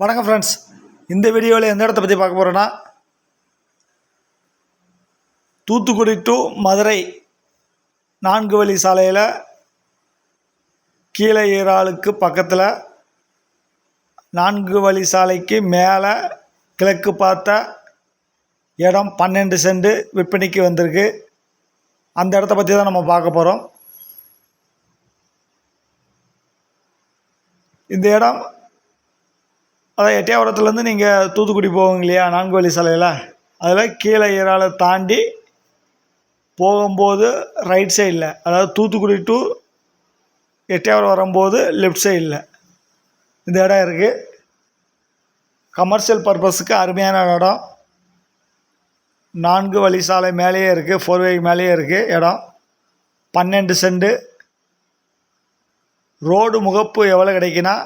வணக்கம் ஃப்ரெண்ட்ஸ் இந்த வீடியோவில் எந்த இடத்த பற்றி பார்க்க போகிறோன்னா தூத்துக்குடி டு மதுரை நான்கு வழி சாலையில் கீழே ஈராளுக்கு பக்கத்தில் நான்கு வழி சாலைக்கு மேலே கிழக்கு பார்த்த இடம் பன்னெண்டு சென்ட் விற்பனைக்கு வந்திருக்கு. அந்த இடத்த பற்றி தான் நம்ம பார்க்க போகிறோம் இந்த இடம் அதான் எட்டயபுரத்துலேருந்து நீங்கள் தூத்துக்குடி போவீங்க இல்லையா நான்கு வழி சாலையில்? அதில் கீழே ஈராலை தாண்டி போகும்போது ரைட் சைடில் அதாவது தூத்துக்குடி டு எட்டயபுரம் வரும்போது லெஃப்ட் சைடில் இந்த இடம் இருக்குது கமர்ஷியல் பர்பஸுக்கு அருமையான இடம். நான்கு வழி சாலை மேலேயே இருக்குது ஃபோர் வே மேலேயே இருக்குது இடம். பன்னெண்டு செண்டு. ரோடு முகப்பு எவ்வளோ கிடைக்குன்னா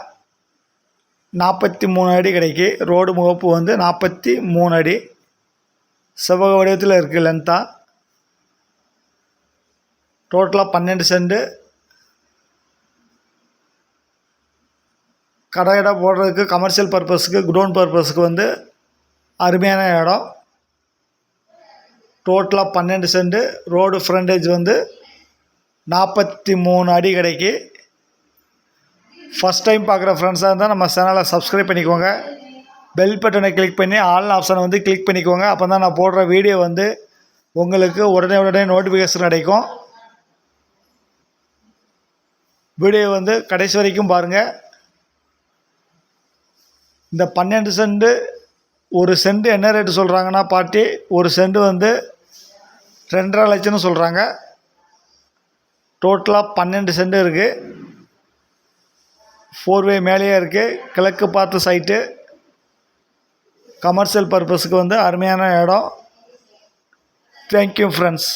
நாற்பத்தி மூணு அடி கிடைக்கி. ரோடு முகப்பு வந்து நாற்பத்தி மூணு அடி. செவ்வக வடிவத்தில் இருக்குது லென்த்தாக டோட்டலாக பன்னெண்டு சென்ட்டு கடை இடம் போடுறதுக்கு கமர்ஷியல் பர்பஸுக்கு குடோன் பர்பஸுக்கு வந்து அருமையான இடம். டோட்டலாக பன்னெண்டு சென்ட்டு ரோடு ஃப்ரண்டேஜ் வந்து நாற்பத்தி மூணு அடி கிடைக்கி. ஃபஸ்ட் டைம் பார்க்குற ஃப்ரெண்ட்ஸாக இருந்தால் நம்ம சேனலை சப்ஸ்கிரைப் பண்ணிக்கோங்க. பெல் பட்டனை கிளிக் பண்ணி ஆல் ஆப்ஷனை வந்து கிளிக் பண்ணிக்கோங்க. அப்போ தான் நான் போடுற வீடியோ வந்து உங்களுக்கு உடனே உடனே நோட்டிஃபிகேஷன் கிடைக்கும். வீடியோ வந்து கடைசி வரைக்கும் பாருங்கள் இந்த பன்னெண்டு சென்ட்டு ஒரு சென்ட் என்ன ரேட்டு சொல்கிறாங்கன்னா பாட்டி ஒரு சென்ட் வந்து ரெண்டரை லட்சம்னு சொல்கிறாங்க டோட்டலாக பன்னெண்டு சென்ட் இருக்குது ஃபோர் வே மேலேயே இருக்குது கிழக்கு பார்த்த சைட்டு கமர்ஷியல் பர்பஸுக்கு வந்து அருமையான இடம். Thank you friends